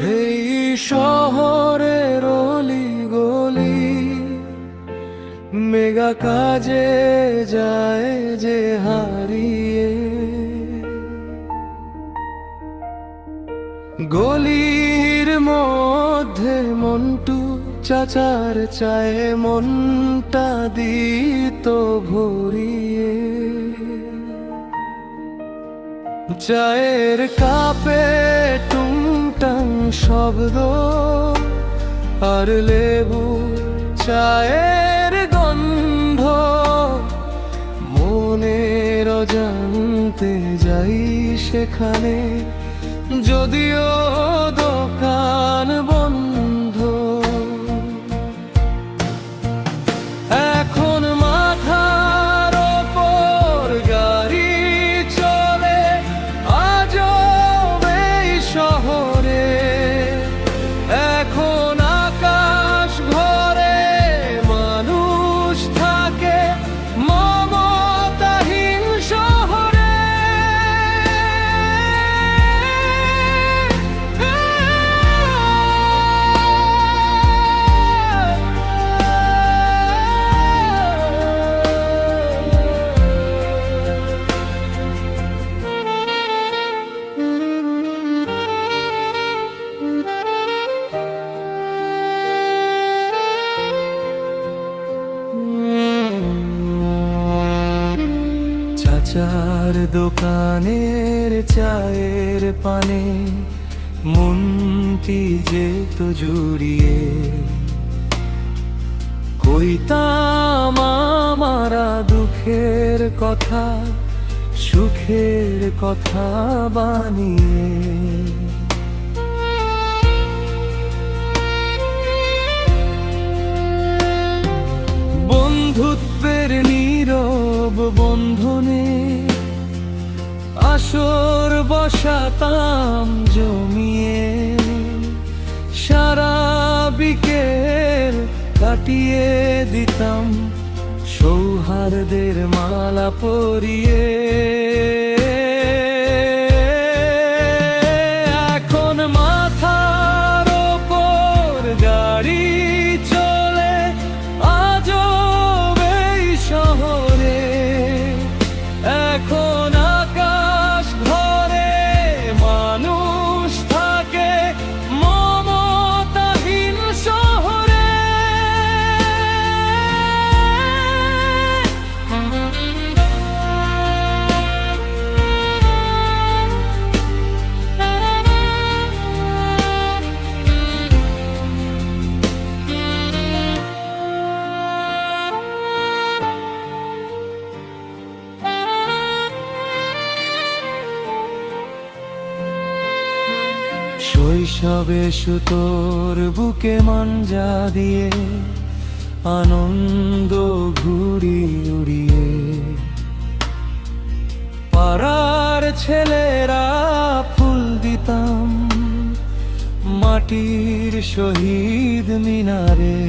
এই শহরের অলি গলি মেগা কাজে যায় যে হারিয়ে। গলির মধ্যে মন্টু চাচার চায়ে মনটা দিত ভরিয়ে। চায়ের কাপে তুমি টুংটাং শব্দ আর লেবু চায়ের গন্ধ মনের জানতে যাই সেখানে যদিও দোকান চাচার দোকানের চায়ের পানে মনটি তো জুড়িয়ে কইতাম আমারা দুঃখের কথা সুখের কথা বানিয়ে। নীরব বন্ধনে আসর বসাতাম জমিয়ে। সারা বিকেল কাটিয়ে দিতাম সৌহার্দের মালা পরিয়ে। শৈশবে সুতোর বুকে মন যা দিয়ে আনন্দ ঘুরি উড়িয়ে। পাড়ার ছেলেরা ফুল দিতাম মাটির শহীদ মিনারে।